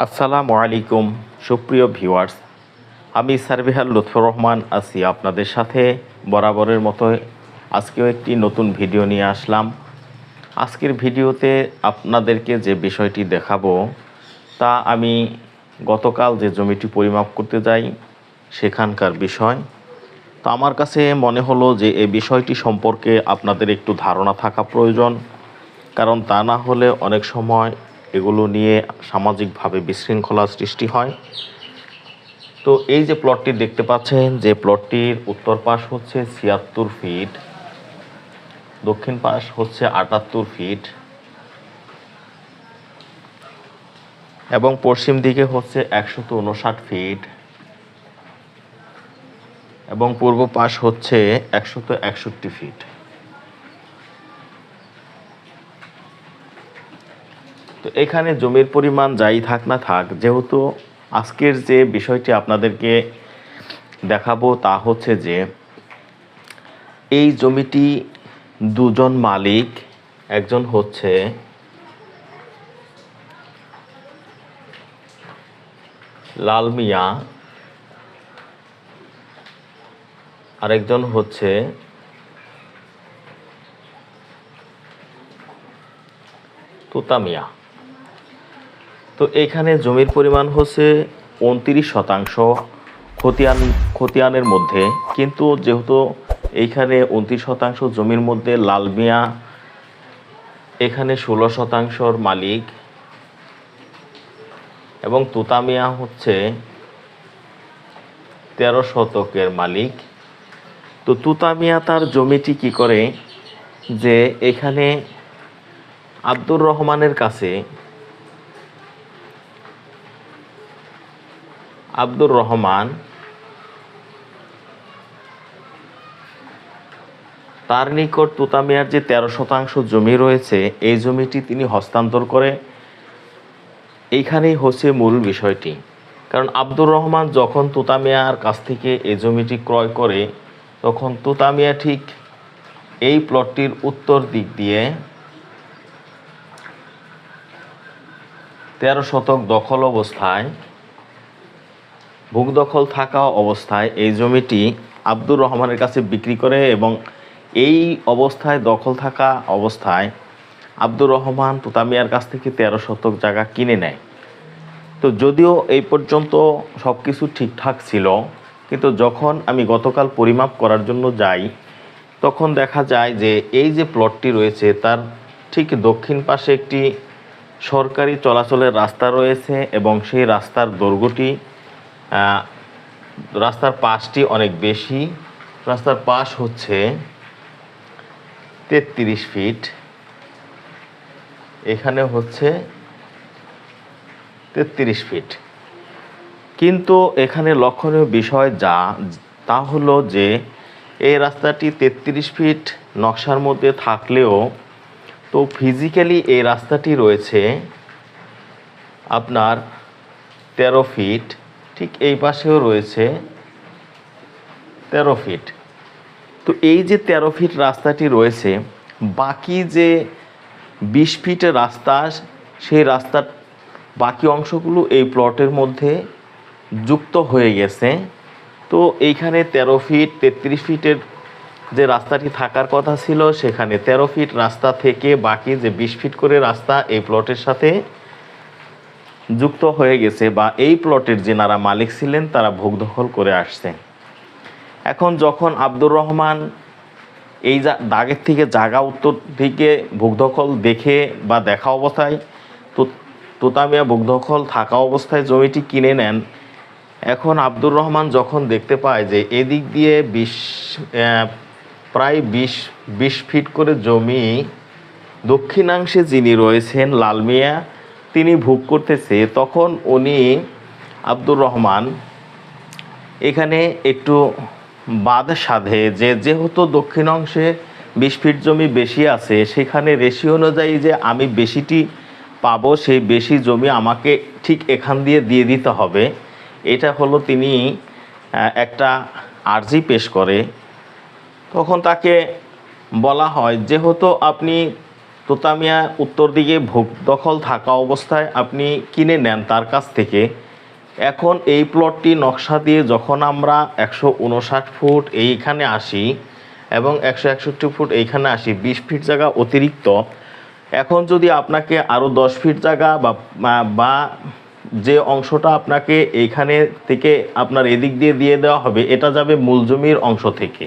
আসসালামু আলাইকুম, সুপ্রিয় ভিউয়ার্স। আমি সার্ভেহার লুৎফর রহমান আছি আপনাদের সাথে। বরাবরের মতো আজকেও একটি নতুন ভিডিও নিয়ে আসলাম। আজকের ভিডিওতে আপনাদেরকে যে বিষয়টি দেখাবো, তা আমি গতকাল যে জমিটি পরিমাপ করতে যাই, সেখানকার বিষয়। তো আমার কাছে মনে হলো যে এই বিষয়টি সম্পর্কে আপনাদের একটু ধারণা থাকা প্রয়োজন, কারণ তা না হলে অনেক সময় এগুলো নিয়ে সামাজিকভাবে বিশৃঙ্খলা সৃষ্টি হয়। তো এই যে প্লটটি দেখতে পাচ্ছেন, যে প্লটটির উত্তর পাশ হচ্ছে ছিয়াত্তর ফিট দক্ষিণ পাশ হচ্ছে আটাত্তর ফিট এবং পশ্চিম দিকে হচ্ছে একশত উনষাট ফিট এবং পূর্ব পাশ হচ্ছে একশত একষট্টি ফিট তো এখানে জমির পরিমাণ যাই থাক না থাক, যেহেতু আজকের যে বিষয়টি আপনাদেরকে দেখাবো তা হচ্ছে যে, এই জমিটি দুজন মালিক, একজন হচ্ছে লাল মিয়া, আরেকজন হচ্ছে তোতা মিয়া। তো এখানে জমির পরিমাণ হচ্ছে উনত্রিশ শতাংশ খতিয়ান, খতিয়ানের মধ্যে। কিন্তু যেহেতু এইখানে উনত্রিশ শতাংশ জমির মধ্যে লাল মিয়া, এখানে ষোলো শতাংশর মালিক এবং তুতা মিয়া হচ্ছে তেরো শতকের মালিক। তো তুতা মিয়া তার জমিটি কি করে? যে এখানে আব্দুর রহমানের কাছে আব্দুর রহমান তার নিকট তুতামিয়ার যে তেরো শতাংশ জমি রয়েছে, এই জমিটি তিনি হস্তান্তর করে এইখানেই হচ্ছে মূল বিষয়টি। কারণ আব্দুর রহমান যখন তুতামিয়ার কাছ থেকে এই জমিটি ক্রয় করে, তখন তুতামিয়া ঠিক এই প্লটটির উত্তর দিক দিয়ে তেরো শতক দখল অবস্থায় ভূদখল থাকা অবস্থায় এই জমিটি আব্দুর রহমানের কাছে বিক্রি করে এবং এই অবস্থায় দখল থাকা অবস্থায় আব্দুর রহমান তুতামিয়ার কাছ থেকে তেরো শতক জায়গা কিনে নেয়। তো যদিও এই পর্যন্ত সব কিছু ঠিকঠাক ছিল, কিন্তু যখন আমি গতকাল পরিমাপ করার জন্য যাই, তখন দেখা যায় যে এই যে প্লটটি রয়েছে, তার ঠিক দক্ষিণ পাশে একটি সরকারি চলাচলের রাস্তা রয়েছে এবং সেই রাস্তার দৈর্ঘ্যটি রাস্তার পাশটি অনেক বেশি। রাস্তার পাশ হচ্ছে তেত্রিশ ফিট। এখানে হচ্ছে তেত্রিশ ফিট। কিন্তু এখানে লক্ষণীয় বিষয় যা, তা হলো যে, এই রাস্তাটি তেত্রিশ ফিট নকশার মধ্যে থাকলেও তো ফিজিক্যালি এই রাস্তাটি রয়েছে আপনার তেরো ফিট। ঠিক এই পাশেও রয়েছে তেরো ফিট তো এই যে তেরো ফিট রাস্তাটি রয়েছে, বাকি যে বিশ ফিটের রাস্তা, সেই রাস্তার বাকি অংশগুলো এই প্লটের মধ্যে যুক্ত হয়ে গেছে। তো এইখানে তেরো ফিট তেত্রিশ ফিটের যে রাস্তাটি থাকার কথা ছিল, সেখানে তেরো ফিট রাস্তা থেকে বাকি যে বিশ ফিট করে রাস্তা এই প্লটের সাথে যুক্ত হয়ে গেছে বা এই প্লটের যেনারা মালিক ছিলেন, তারা ভোগ দখল করে আসছে। এখন যখন আব্দুর রহমান এই দাগের থেকে জাগা উত্তর থেকে ভোগদখল দেখে বা দেখা অবস্থায় তোতামিয়া ভোগদখল থাকা অবস্থায় জমিটি কিনে নেন, এখন আব্দুর রহমান যখন দেখতে পায় যে এদিক দিয়ে বিশ প্রায় বিশ বিশ ফিট করে জমি, দক্ষিণাংশে যিনি রয়েছেন লাল মিয়া তিনি ভোগ করতেছে, তখন উনি আব্দুর রহমান এখানে একটু বাদ সাধে। যে যেহেতু দক্ষিণ অংশে বিশ ফিট জমি বেশি আছে, সেখানে রেশিও অনুযায়ী যে আমি বেশিটি পাবো, সেই বেশি জমি আমাকে ঠিক এখান দিয়ে দিয়ে দিতে হবে। এটা হলো তিনি একটা আর্জি পেশ করে। তখন তাকে বলা হয়, যেহেতু আপনি তোতামিয়া উত্তর দিকে ভোগ দখল থাকা অবস্থায় আপনি কিনে নেন তার কাছ থেকে। এখন এই প্লটটি নকশা দিয়ে যখন আমরা একশো উনষাট ফুট এইখানে আসি এবং একশো একষট্টি ফুট এইখানে আসি, বিশ ফিট জায়গা অতিরিক্ত। এখন যদি আপনাকে আরও দশ ফিট জায়গা বা বা যে অংশটা আপনাকে এইখানে থেকে আপনার এদিক দিয়ে দিয়ে দেওয়া হবে, এটা যাবে মূল জমির অংশ থেকে।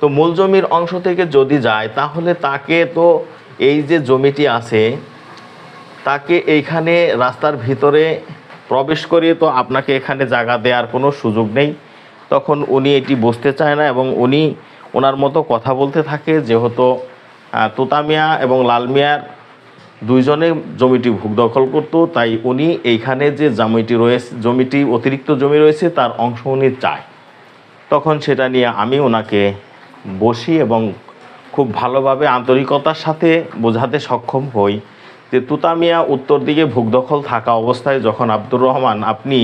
তো মূল জমির অংশ থেকে যদি যায়, তাহলে তাকে তো এই যে জমিটি আছে, তাকে এইখানে রাস্তার ভিতরে প্রবেশ করিয়ে তো আপনাকে এখানে জায়গা দেওয়ার কোনো সুযোগ নেই। তখন উনি এটি বুঝতে চায় না এবং উনি ওনার মতো কথা বলতে থাকে, যেহেতু তোতামিয়া এবং লালমিয়ার দুইজনে জমিটি ভূ দখল করতো, তাই উনি এইখানে যে জমিটি রয়েছে, জমিটি অতিরিক্ত জমি রয়েছে, তার অংশ উনি চায়। তখন সেটা নিয়ে আমি ওনাকে বসি এবং খুব ভালোভাবে আন্তরিকতার সাথে বোঝাতে সক্ষম হই যে তুতামিয়া উত্তর দিকে ভূদখল থাকা অবস্থায় যখন আব্দুর রহমান, আপনি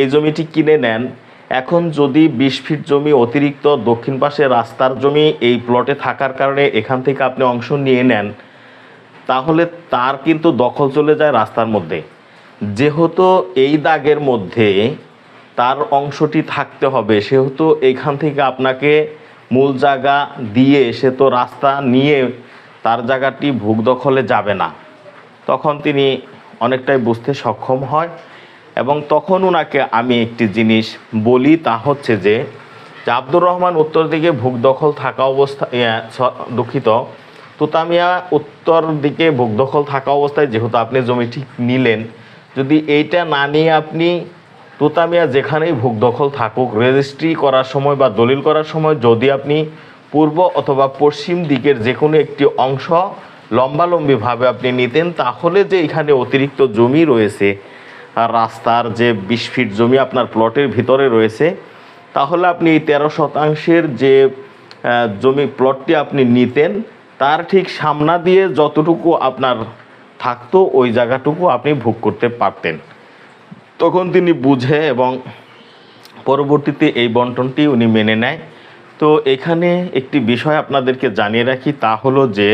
এই জমিটি কিনে নেন, এখন যদি বিশ ফিট জমি অতিরিক্ত দক্ষিণ পাশে রাস্তার জমি এই প্লটে থাকার কারণে এখান থেকে আপনি অংশ নিয়ে নেন, তাহলে তার কিন্তু দখল চলে যায় রাস্তার মধ্যে। যেহেতু এই দাগের মধ্যে তার অংশটি থাকতে হবে, সেহেতু এখান থেকে আপনাকে মূল জায়গা দিয়ে সে তো রাস্তা নিয়ে তার জায়গাটি ভোগ দখলে যাবে না। তখন তিনি অনেকটাই বুঝতে সক্ষম হয় এবং তখন ওনাকে আমি একটি জিনিস বলি, তা হচ্ছে যে আব্দুর রহমান উত্তর দিকে ভূখ দখল থাকা অবস্থা দুঃখিত। তুতামিয়া উত্তর দিকে ভূখ দখল থাকা অবস্থায়, যেহেতু আপনি জমিটি নিলেন, যদি এইটা না নিয়ে আপনি তুতামিয়া যেখানেই ভূখ দখল থাকুক, রেজিস্ট্রি করার সময় বা দলিল করার সময় যদি আপনি পূর্ব অথবা পশ্চিম দিকের যে কোনো একটি অংশ লম্বালম্বিভাবে আপনি নিতেন, তাহলে যে এখানে অতিরিক্ত জমি রয়েছে আর রাস্তার যে বিশ ফিট জমি আপনার প্লটের ভিতরে রয়েছে, তাহলে আপনি এই তেরো শতাংশের যে জমি প্লটটি আপনি নিতেন, তার ঠিক সামনা দিয়ে যতটুকু আপনার থাকতো, ওই জায়গাটুকু আপনি ভোগ করতে পারতেন। তখন তিনি বুঝে এবং পরবর্তীতে এই বন্টনটি উনি মেনে নেয়। তো এখানে একটি বিষয় আপনাদেরকে জানিয়ে রাখি, তা হলো যে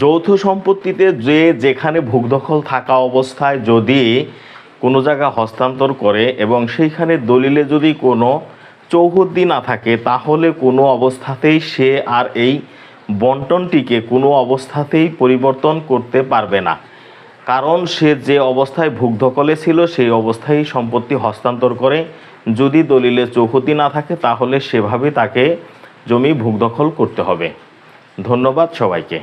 যৌথ সম্পত্তিতে যে যেখানে ভূদখল থাকা অবস্থায় যদি কোনো জায়গা হস্তান্তর করে এবং সেইখানে দলিলে যদি কোনো চৌহদ্দি না থাকে, তাহলে কোনো অবস্থাতেই সে আর এই বন্টনটিকে কোনো অবস্থাতেই পরিবর্তন করতে পারবে না। কারণ সে যে অবস্থায় ভুগধকলে ছিল, সেই অবস্থায় সম্পত্তি হস্তান্তর করে। যদি দলিলে চৌহতি না থাকে, তাহলে সেভাবে তাকে জমি ভুগদখল করতে হবে। ধন্যবাদ সবাইকে।